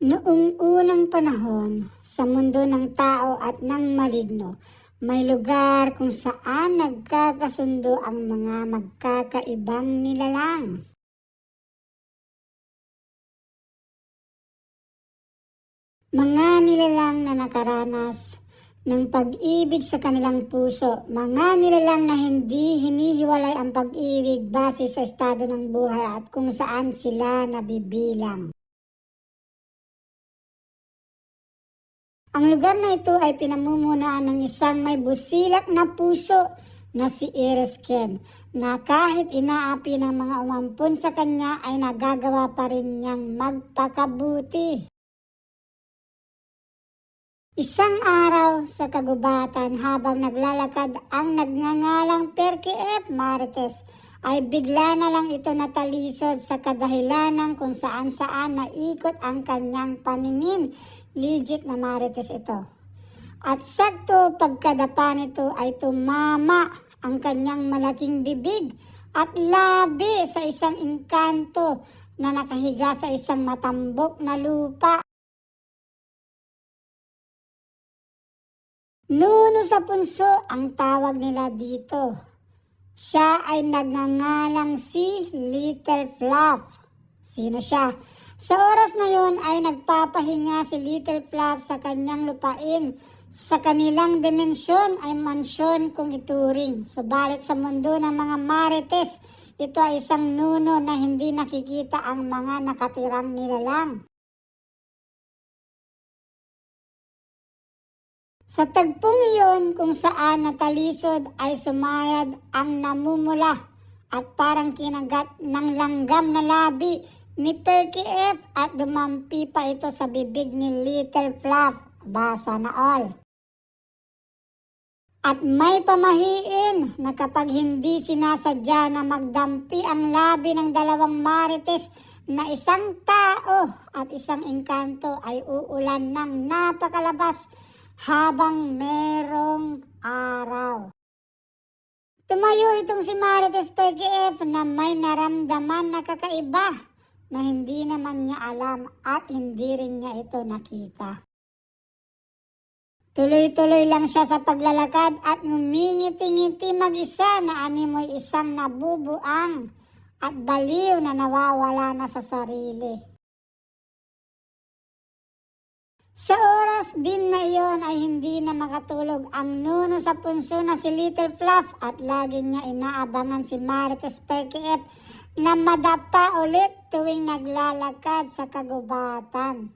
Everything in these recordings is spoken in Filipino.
Noong unang panahon, sa mundo ng tao at ng maligno, may lugar kung saan nagkakasundo ang mga magkakaibang nilalang. Mga nilalang na nakaranas ng pag-ibig sa kanilang puso, mga nilalang na hindi hinihiwalay ang pag-ibig base sa estado ng buhay at kung saan sila nabibilang. Ang lugar na ito ay pinamumunuan ng isang may busilak na puso na si Iris Ken na kahit inaapi ng mga umampun sa kanya ay nagagawa pa rin niyang magpakabuti. Isang araw sa kagubatan habang naglalakad ang nagngangalang Perky F. Marites ay bigla na lang ito natalisod sa kadahilanan kung saan saan naikot ang kanyang paningin. Legit na Marites ito. At sakto pagkadapa nito ay tumama ang kanyang malaking bibig at labi sa isang engkanto na nakahiga sa isang matambok na lupa. Nuno sa punso ang tawag nila dito. Siya ay nagngangalang si Little Fluff. Sino siya? Sa oras na yon ay nagpapahinga si Little Fluff sa kanyang lupain. Sa kanilang dimensyon ay mansyon kung ituring. Subalit sa mundo ng mga marites, ito ay isang nuno na hindi nakikita ang mga nakatirang nilalang. Sa tagpong iyon kung saan natalisod ay sumayad ang namumula at parang kinagat ng langgam na labi ni Perky F at dumampi pa ito sa bibig ni Little Fluff. Basa na all. At may pamahiin na kapag hindi sinasadya na magdampi ang labi ng dalawang marites na isang tao at isang engkanto ay uulan ng napakalabas habang merong araw. Tumayo itong si Marites Perky F na may naramdaman na kakaiba na hindi naman niya alam at hindi rin niya ito nakita. Tuloy-tuloy lang siya sa paglalakad at ngumingiti-ngiti mag-isa na animoy isang nabubuang at baliw na nawawala na sa sarili. Sa oras din na iyon ay hindi na makatulog ang nuno sa punso na si Little Fluff at lagi niya inaabangan si Marites Perky F na madapa ulit tuwing naglalakad sa kagubatan.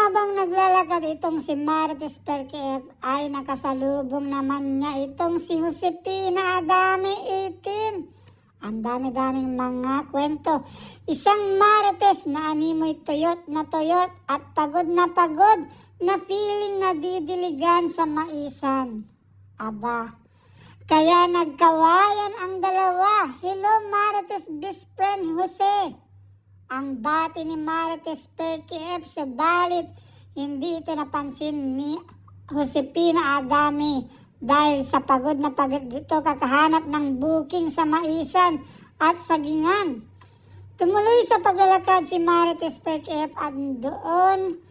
Habang naglalakad itong si Marites Perky F ay nakasalubong naman niya itong si Josepina Adame 18. Ang dami-daming mga kwento. Isang Marites na animoy tuyot na tuyot at pagod na pagod na feeling na didiligan sa maisan. Aba, kaya nagkawayan ang dalawa. Hello Marites best friend Jose. Ang bati ni Marites Perky F. Subalit, hindi ito napansin ni Josepina Adami dahil sa pagod na pagod ito kakahanap ng booking sa maisan at sagingan. Tumuloy sa paglalakad si Marites Perky F. at doon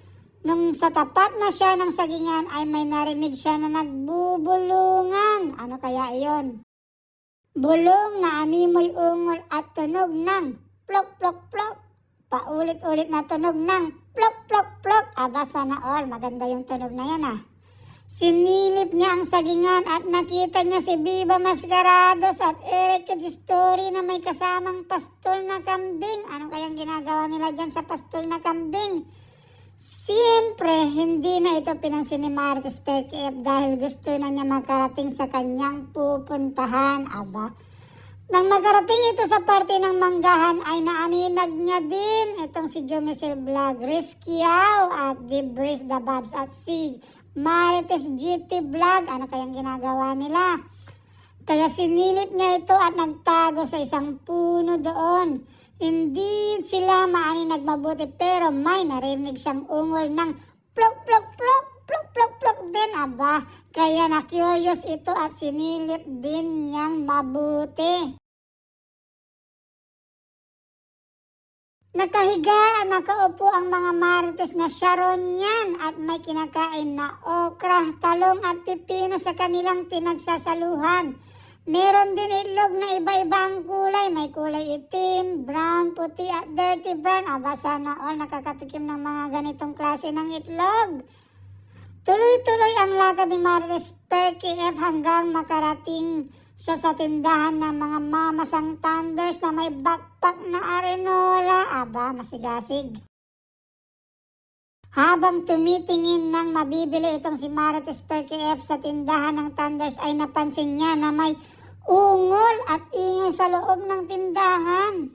nung sa tapat na siya ng sagingan ay may narinig siya na nagbubulungan. Ano kaya iyon? Bulong na animoy ungol at tunog ng plok plok plok. Paulit-ulit na tunog ng plok plok plok. Aba sana all, maganda yung tunog na yan ah. Sinilip niya ang sagingan at nakita niya si Viva Mascarados at Eric Story na may kasamang pastol na kambing. Ano kayang ginagawa nila dyan sa pastol na kambing? Siyempre, hindi na ito pinansin ni Marites Perky F dahil gusto na niya makarating sa kanyang pupuntahan. Aba, nang magarating ito sa parte ng manggahan ay naaninag niya din itong si Jomicel Vlog, Rizkiao at Debris the Babs at si Marites GT Vlog. Ano kayang ginagawa nila? Kaya sinilip niya ito at nagtago sa isang puno doon. Hindi sila maani nagmabuti pero may narinig siyang ungol ng plok plok plok plok plok plok din aba. Kaya na curious ito at sinilip din niyang mabuti. Nakahiga, nakaupo ang mga marites na Sharon yan at may kinakain na okra, talong at pipino sa kanilang pinagsasaluhan. Meron din itlog na iba-ibang kulay. May kulay itim, brown, puti at dirty brown. Aba sana all nakakatikim ng mga ganitong klase ng itlog. Tuloy-tuloy ang lakad ni Marites per KF hanggang makarating siya sa tindahan ng mga mamasang thunders na may backpack na arenola. Aba, masigasig. Habang tumitingin ng mabibili itong si Marites per KF sa tindahan ng Thunders ay napansin niya na may ungol at ingay sa loob ng tindahan.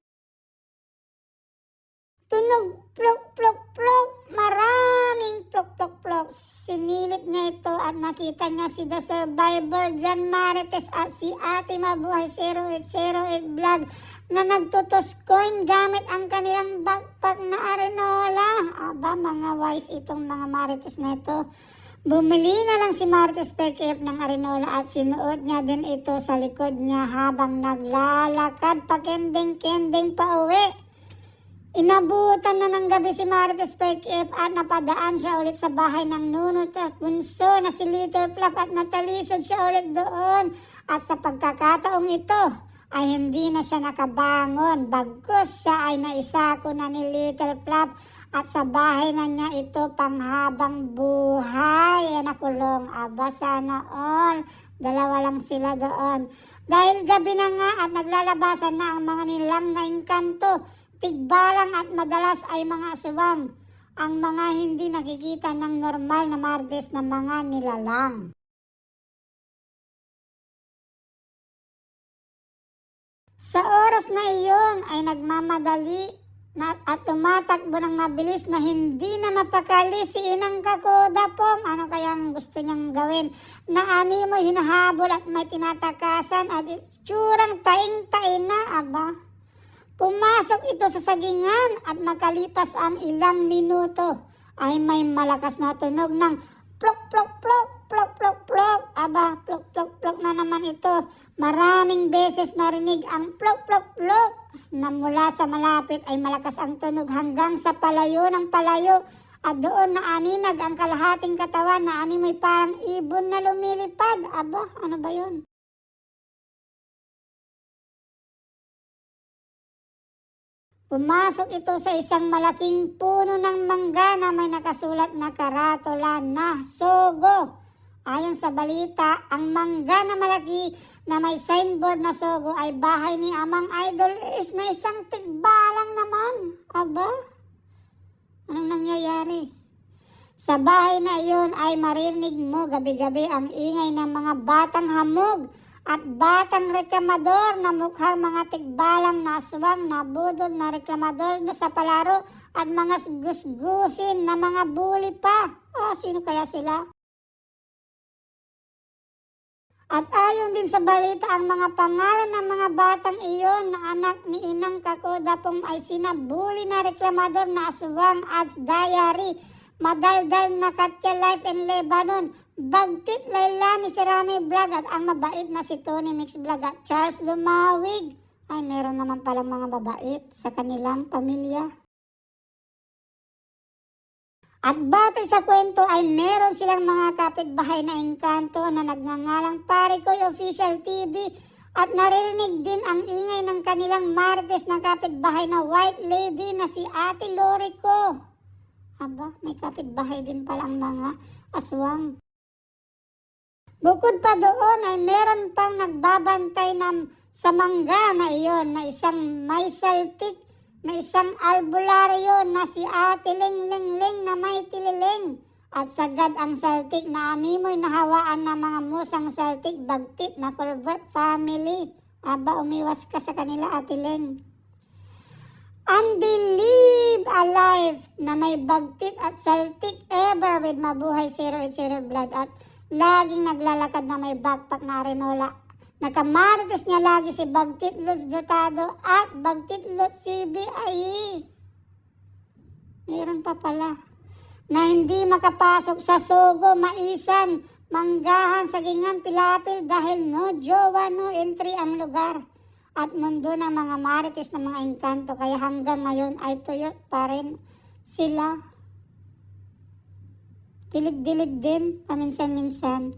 Tunog plok plok plok, maraming plok plok plok. Sinilip niya ito at nakita niya si The Survivor Grand Marites at si Ate Mabuhay 0808 Vlog na nagtutos coin gamit ang kanilang backpack na arenola. Aba, mga wise itong mga Marites na ito. Bumili na lang si Marites per KF ng arenola at sinuot niya din ito sa likod niya habang naglalakad pa kending-kending pa uwi. Inabutan na ng gabi si Marites per KF at napadaan siya ulit sa bahay ng nunot at bunso na si Little Fluff at natalisod siya ulit doon. At sa pagkakataong ito ay hindi na siya nakabangon. Bagkus siya ay naisako na ni Little Fluff at sa bahay na niya ito panghabang buhay. Ay nakulong. Aba sana all. Dalawa lang sila doon. Dahil gabi na nga at naglalabasan na ang mga nilang na engkanto, tigbalang at madalas ay mga aswang. Ang mga hindi nakikita ng normal na martes na mga nilalang. Sa oras na iyon ay nagmamadali na, at tumatakbo ng mabilis na hindi na mapakali si Inang Kakoda Pom. Ano kayang gusto niyang gawin? Na ani mo hinahabol at may tinatakasan at itsurang taing-tain na, aba. Pumasok ito sa sagingan at makalipas ang ilang minuto ay may malakas na tunog ng plok plok plok plok plok plok. Aba, plok plok plok na naman ito. Maraming beses narinig ang plok plok plok na mula sa malapit ay malakas ang tunog hanggang sa palayo ng palayo at doon na aninag ang kalahating katawan na ani may parang ibon na lumilipad. Aba, ano ba yun? Pumasok ito sa isang malaking puno ng mangga na may nakasulat na karatola na Sogo. Ayon sa balita, ang mangga na malaki na may signboard na Sogo ay bahay ni Amang Idol is na isang tigbalang naman. Aba, anong nangyayari? Sa bahay na iyon ay marinig mo gabi-gabi ang ingay ng mga batang hamog at batang reklamador na mukhang mga tigbalang na aswang na budol na reklamador na sa palaro at mga gusgusin na mga bully pa. Oh, sino kaya sila? At ayon din sa balita, ang mga pangalan ng mga batang iyon na anak ni Inang Kakoda pong ay sina bully na reklamador na aswang Ads Diary, Madaldal na Katya Life in Lebanon, Bagtit Lailani si Rami Vlog at ang mabait na si Tony Mix Vlog at Charles Lumawig. Ay, meron naman palang mga babait sa kanilang pamilya. At batay sa kwento ay meron silang mga kapitbahay na engkanto na nagngangalang Parikoy Official TV at naririnig din ang ingay ng kanilang martes na kapitbahay na white lady na si Ate Lorico. Aba, may kapitbahay din palang mga aswang. Bukod pa doon ay meron pang nagbabantay ng sa mangga na iyon na isang may saltik na isang albularyo na si Ate Ling Ling Ling na may tililing. At sagad ang saltik na animoy nahawaan ng mga musang saltik bagtit na Corvette family. Aba, umiwas ka sa kanila Ate Ling. Unbelieve Alive na may bagtit at saltik ever with mabuhay 080 blood at laging naglalakad na may backpack na arenola Nakamarites niya lagi si Bagtitlos Dotado at Bagtitlos CBI. Meron pa pala. Na hindi makapasok sa Sogo, Maisan, Manggahan, Sagingan, Pilapil dahil no jowa, no entry ang lugar. At mundo ng mga marites ng mga engkanto kaya hanggang ngayon ay tuyot pa rin sila. Dilig-dilig din paminsan-minsan.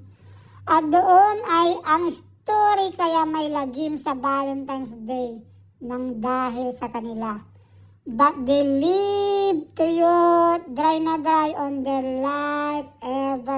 At doon ay ang story kaya may lagim sa Valentine's Day nang dahil sa kanila. But they live to youth, dry na dry on their life ever